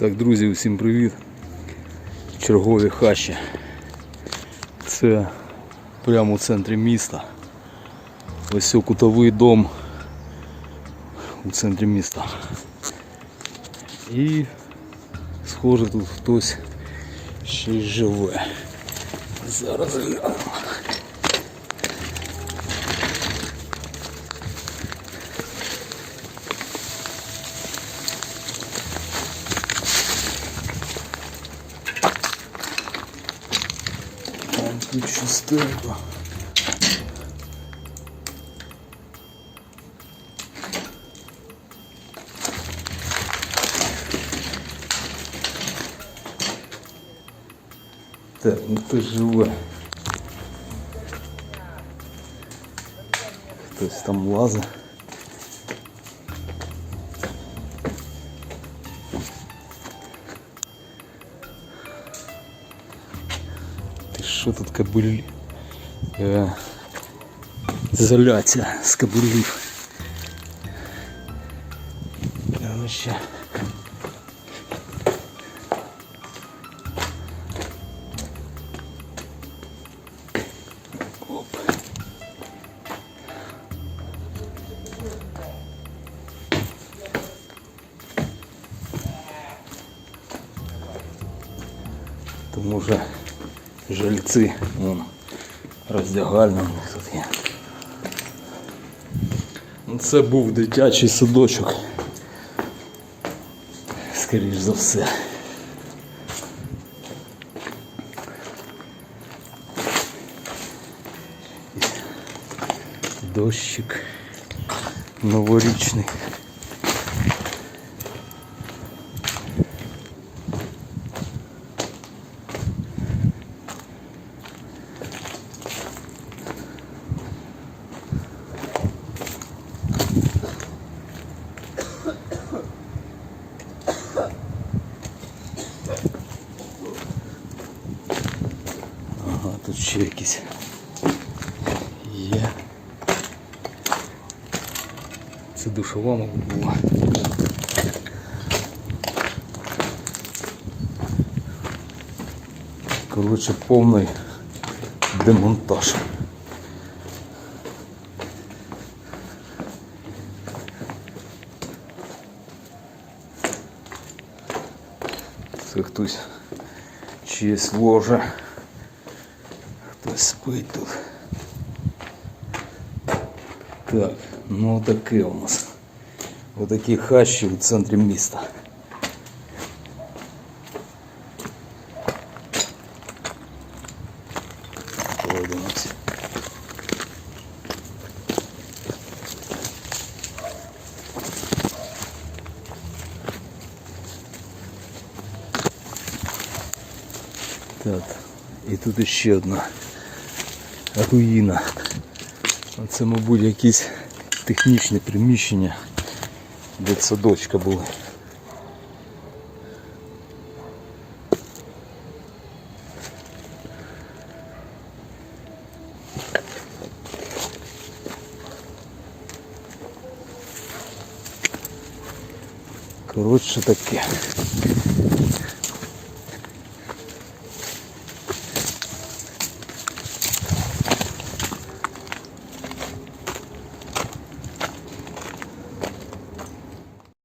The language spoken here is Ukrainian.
Так, друзі, усім привіт. Чергові хащі. Це прямо у центрі міста. Ось кутовий дом у центрі міста. І схоже тут хтось ще й живе. Зараз глянемо. Тут чистенько. Так, ну хтось живе. Хтось там лазить. Ти що тут кабель? Е, ізоляція з кабелів. Короче. Оп. Тому вже жильці вон, роздягальня у них тут є. Ну, Це був дитячий садочок. Скоріш за все. Дощик новорічний. Ще якісь є. Це душова, мабуть, була. Коротше, повний демонтаж. Це хтось чиєсь ложе. Хтось спить тут. Так, ну таке у нас. Отакі хащі у центрі міста. Подивимось. Так, і тут іще одна Руїна. Це, мабуть, якісь технічні приміщення дитсадочка були. Коротше таке.